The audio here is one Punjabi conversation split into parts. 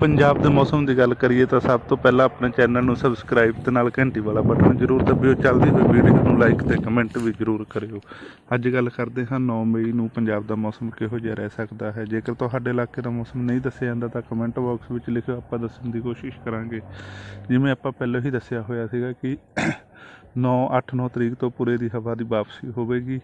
ਪੰਜਾਬ ਦੇ ਮੌਸਮ ਦੀ ਗੱਲ ਕਰੀਏ ਤਾਂ ਸਭ ਤੋਂ ਪਹਿਲਾਂ ਆਪਣੇ ਚੈਨਲ ਨੂੰ ਸਬਸਕ੍ਰਾਈਬ ਤੇ ਨਾਲ ਘੰਟੀ ਵਾਲਾ ਬਟਨ ਜ਼ਰੂਰ ਦਬਿਓ। ਚੱਲਦੀ ਹੋਈ ਵੀਡੀਓ ਨੂੰ ਲਾਈਕ ਤੇ ਕਮੈਂਟ ਵੀ ਜ਼ਰੂਰ ਕਰਿਓ। ਅੱਜ ਗੱਲ ਕਰਦੇ ਹਾਂ 9 ਮਈ ਨੂੰ ਪੰਜਾਬ ਦਾ ਮੌਸਮ ਕਿਹੋ ਜਿਹਾ ਰਹਿ ਸਕਦਾ ਹੈ? ਜੇਕਰ ਤੁਹਾਡੇ ਇਲਾਕੇ ਦਾ ਮੌਸਮ ਨਹੀਂ ਦੱਸਿਆ ਜਾਂਦਾ ਤਾਂ ਕਮੈਂਟ ਬਾਕਸ ਵਿੱਚ ਲਿਖਿਓ। ਆਪਾਂ ਦੱਸਣ ਦੀ ਕੋਸ਼ਿਸ਼ ਕਰਾਂਗੇ। ਜਿਵੇਂ ਆਪਾਂ ਪਹਿਲਾਂ ਹੀ ਦੱਸਿਆ ਹੋਇਆ ਸੀਗਾ ਕਿ 9 8 9 ਤਰੀਕ ਤੋਂ ਪੂਰੇ ਦੀ ਹਵਾ ਦੀ ਵਾਪਸੀ ਹੋਵੇਗੀ।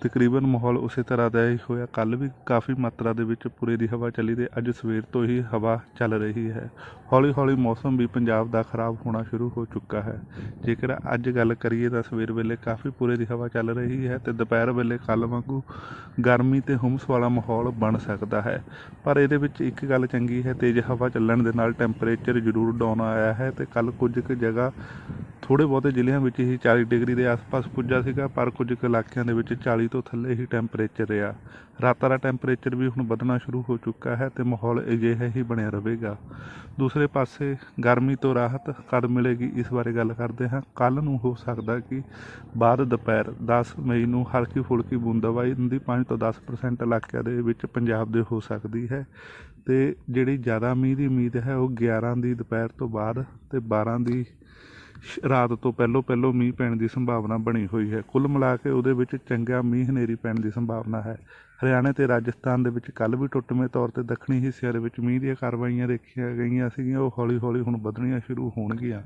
ਤਕਰੀਬਨ ਮਾਹੌਲ ਉਸੇ ਤਰ੍ਹਾਂ ਦਾ ਹੀ ਹੋਇਆ। ਕੱਲ ਵੀ ਕਾਫੀ ਮਾਤਰਾ ਦੇ ਵਿੱਚ ਪੂਰੇ ਦੀ ਹਵਾ ਚੱਲੀ ਤੇ ਅੱਜ ਸਵੇਰ ਤੋਂ ਹੀ ਹਵਾ ਚੱਲ ਰਹੀ ਹੈ। ਹੌਲੀ ਹੌਲੀ ਮੌਸਮ ਵੀ ਪੰਜਾਬ ਦਾ ਖਰਾਬ ਹੋਣਾ ਸ਼ੁਰੂ ਹੋ ਚੁੱਕਾ ਹੈ। ਜੇਕਰ ਅੱਜ ਗੱਲ ਕਰੀਏ ਤਾਂ ਸਵੇਰ ਵੇਲੇ ਕਾਫੀ ਪੂਰੇ ਦੀ ਹਵਾ ਚੱਲ ਰਹੀ ਹੈ ਤੇ ਦੁਪਹਿਰ ਵੇਲੇ ਕੱਲ ਵਾਂਗੂ ਗਰਮੀ ਤੇ ਹੁਮਸ ਵਾਲਾ ਮਾਹੌਲ ਬਣ ਸਕਦਾ ਹੈ। ਪਰ ਇਹਦੇ ਵਿੱਚ ਇੱਕ ਗੱਲ ਚੰਗੀ ਹੈ, ਤੇਜ਼ ਹਵਾ ਚੱਲਣ ਦੇ ਨਾਲ ਟੈਂਪਰੇਚਰ ਜ਼ਰੂਰ ਡਾਊਨ ਆਇਆ ਹੈ ਤੇ ਕੱਲ ਕੁਝ ਕੁ ਜਗ੍ਹਾ ਥੋੜੇ ਬਹੁਤੇ ਜ਼ਿਲ੍ਹਿਆਂ ਵਿੱਚ ਹੀ 40 ਡਿਗਰੀ ਦੇ ਆਸ-ਪਾਸ ਪੁੱਜਾ ਸੀਗਾ, ਪਰ ਕੁਝ ਕੁ ਇਲਾਕਿਆਂ ਦੇ ਵਿੱਚ 40 ਤੋਂ ਥੱਲੇ ਹੀ ਟੈਂਪਰੇਚਰ ਰਿਹਾ। ਰਾਤਾਂ ਦਾ ਟੈਂਪਰੇਚਰ ਵੀ ਹੁਣ ਵਧਣਾ ਸ਼ੁਰੂ ਹੋ ਚੁੱਕਾ ਹੈ ਤੇ ਮਾਹੌਲ ਅਜਿਹਾ ਹੀ ਬਣਿਆ ਰਹੇਗਾ। ਦੂਸਰੇ ਦੂਸਰੇ ਪਾਸੇ ਗਰਮੀ ਤੋਂ ਰਾਹਤ ਕਦ ਮਿਲੇਗੀ ਇਸ ਬਾਰੇ ਗੱਲ ਕਰਦੇ ਹਾਂ। ਕੱਲ ਨੂੰ ਹੋ ਸਕਦਾ ਕਿ ਬਾਅਦ ਦੁਪਹਿਰ 10 ਮਈ ਨੂੰ ਹਲਕੀ ਫੁਲਕੀ ਬੂੰਦਾਬਾਂਦੀ 5 ਤੋਂ 10% ਇਲਾਕਿਆਂ ਦੇ ਵਿੱਚ ਪੰਜਾਬ ਦੇ ਹੋ ਸਕਦੀ ਹੈ ਤੇ ਜਿਹੜੀ ਜ਼ਿਆਦਾ ਮੀਂਹ ਦੀ ਉਮੀਦ ਹੈ ਉਹ 11 ਦੀ ਦੁਪਹਿਰ ਤੋਂ ਬਾਅਦ ਤੇ 12 ਦੀ ਰਾਤ ਤੋਂ ਪਹਿਲੋਂ ਪਹਿਲੋਂ ਮੀਂਹ ਪੈਣ ਦੀ ਸੰਭਾਵਨਾ ਬਣੀ ਹੋਈ ਹੈ। ਕੁੱਲ ਮਿਲਾ ਕੇ ਉਹਦੇ ਵਿੱਚ ਚੰਗਾ ਮੀਂਹ ਹਨੇਰੀ ਪੈਣ ਦੀ ਸੰਭਾਵਨਾ ਹੈ। ਹਰਿਆਣਾ ਤੇ ਰਾਜਸਥਾਨ ਦੇ ਵਿੱਚ ਕੱਲ ਵੀ ਟੁੱਟਵੇਂ ਤੌਰ ਤੇ ਦੱਖਣੀ ਹਿੱਸਿਆਂ ਦੇ ਵਿੱਚ ਮੀਂਹ ਦੀਆਂ ਕਾਰਵਾਈਆਂ ਦੇਖੀਆਂ ਗਈਆਂ ਸੀਗੀਆਂ। ਉਹ ਹੌਲੀ ਹੌਲੀ ਹੁਣ ਵਧਣੀਆਂ ਸ਼ੁਰੂ ਹੋਣਗੀਆਂ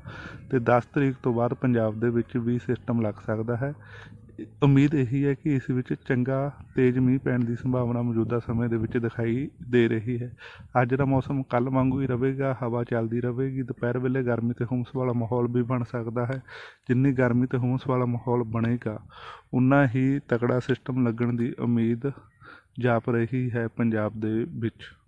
ਤੇ 10 ਤਰੀਕ ਤੋਂ ਬਾਅਦ ਪੰਜਾਬ ਦੇ ਵਿੱਚ ਵੀ ਸਿਸਟਮ ਲੱਗ ਸਕਦਾ ਹੈ। ਉਮੀਦ ਇਹੀ ਹੈ ਕਿ ਇਸ ਵਿੱਚ ਚੰਗਾ ਤੇਜ਼ ਮੀਂਹ ਪੈਣ ਦੀ ਸੰਭਾਵਨਾ ਮੌਜੂਦਾ ਸਮੇਂ ਦੇ ਵਿੱਚ ਦਿਖਾਈ ਦੇ ਰਹੀ ਹੈ। ਅੱਜ ਦਾ ਮੌਸਮ ਕੱਲ੍ਹ ਵਾਂਗੂ ਹੀ ਰਹੇਗਾ, ਹਵਾ ਚੱਲਦੀ ਰਹੇਗੀ, ਦੁਪਹਿਰ ਵੇਲੇ ਗਰਮੀ ਤੇ ਹੁੰਸ ਵਾਲਾ ਮਾਹੌਲ ਵੀ ਬਣ ਸਕਦਾ ਹੈ, ਜਿੰਨੀ ਗਰਮੀ ਤੇ ਹੁੰਸ ਵਾਲਾ ਮਾਹੌਲ ਬਣੇਗਾ ਉਨਾ ਹੀ ਤਕੜਾ ਸਿਸਟਮ ਲੱਗਣ ਦੀ ਉਮੀਦ ਜਾਪ ਰਹੀ ਹੈ ਪੰਜਾਬ ਦੇ ਵਿੱਚ।